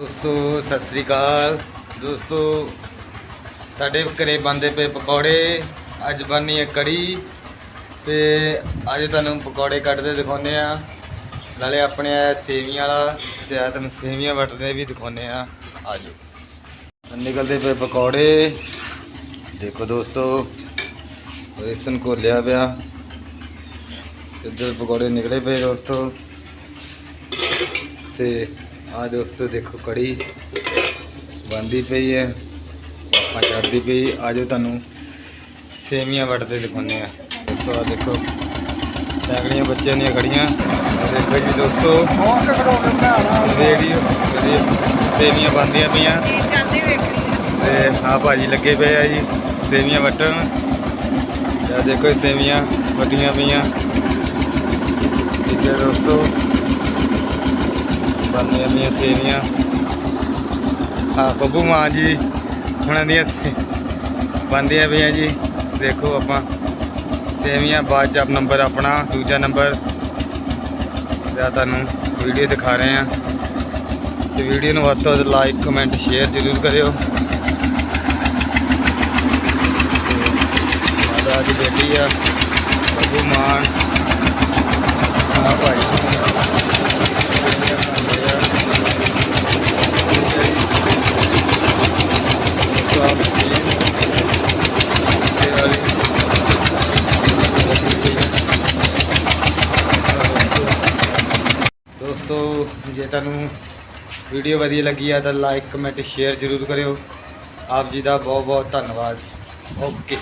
ਦੋਸਤੋ, ਸਤਿ ਸ੍ਰੀ ਅਕਾਲ। ਦੋਸਤੋ, ਸਾਡੇ ਘਰੇ ਬੰਦੇ ਪਏ ਪਕੌੜੇ। ਅੱਜ ਬਣਨੀ ਹੈ ਕੜੀ। ਤੇ ਅੱਜ ਤੁਹਾਨੂੰ ਪਕੌੜੇ ਕੱਢਦੇ ਦਿਖਾਉਨੇ ਆ ਨਾਲੇ ਆਪਣੇ ਆ ਸੇਵੀਆਂ ਵਾਲਾ ਤੇ ਆ ਤੁਹਾਨੂੰ ਸੇਵੀਆਂ ਵਟਦੇ ਵੀ ਦਿਖਾਉਨੇ ਆ ਆਜੋ ਨਿਕਲਦੇ ਪਏ ਪਕੌੜੇ। ਦੇਖੋ ਦੋਸਤੋ ਰੇਸਨ ਘੋਲਿਆ ਪਿਆ। ਇੱਧਰ ਪਕੌੜੇ ਨਿਕਲੇ ਪਏ ਦੋਸਤੋ। ਤੇ ਆ ਦੋਸਤੋ ਦੇਖੋ ਕੜੀ ਬੰਦੀ ਪਈ ਹੈ ਪਾਪਾ ਚੜਦੀ ਪਈ, ਆਜੋ ਤੁਹਾਨੂੰ ਸੇਮੀਆਂ ਵੱਟਦੇ ਦਿਖਾਉਂਦੇ ਆ ਦੋਸਤੋ ਆ ਦੇਖੋ, ਸੈਂਕੜੀਆਂ ਬੱਚਿਆਂ ਦੀਆਂ ਖੜੀਆਂ ਦੇਖੋ ਜੀ ਦੋਸਤੋ, ਰੇਡੀਓ ਸੇਮੀਆਂ ਬੰਦੀਆਂ ਪਈਆਂ। ਤੇ ਆ ਭਾਜੀ ਲੱਗੇ ਪਏ ਆ ਜੀ ਸੇਮੀਆਂ ਵੱਟਣ। ਤੇ ਦੇਖੋ ਇਹ ਸੇਮੀਆਂ ਵੱਡੀਆਂ ਪਈਆਂ। ਠੀਕ ਹੈ ਦੋਸਤੋ। ਬਣਨੀਆਂ ਪਈਆਂ ਸੇਵੀਆਂ। ਆ ਬੱਬੂ ਮਾਂ ਜੀ ਉਹਨਾਂ ਦੀਆਂ ਸੇ- ਬਣਦੀਆਂ ਪਈਆਂ ਜੀ। ਦੇਖੋ ਆਪਾਂ, ਸੇਵੀਆਂ, ਬਾਅਦ ਚ ਆਪ ਨੰਬਰ ਆਪਣਾ, ਦੂਜਾ ਨੰਬਰ ਦਾ ਤੁਹਾਨੂੰ ਵੀਡੀਓ ਦਿਖਾ ਰਹੇ ਆ ਤੇ ਵੀਡੀਓ ਨੂੰ ਵੱਧ ਤੋਂ ਵੱਧ ਲਾਈਕ ਕਮੈਂਟ ਸ਼ੇਅਰ ਜ਼ਰੂਰ ਕਰਿਓ। ਤੇ ਮਾਤਾ ਦੀ ਬੇਟੀ ਆ, ਬੱਬੂ ਮਾਂ ਦੋਸਤੋ, ਜੇ ਤੁਹਾਨੂੰ ਵੀਡੀਓ ਵਧੀਆ ਲੱਗੀ ਆ ਤਾਂ ਲਾਈਕ ਕਮੈਂਟ ਸ਼ੇਅਰ ਜ਼ਰੂਰ ਕਰਿਓ। ਆਪ ਜੀ ਦਾ ਬਹੁਤ ਬਹੁਤ ਧੰਨਵਾਦ। ਓਕੇ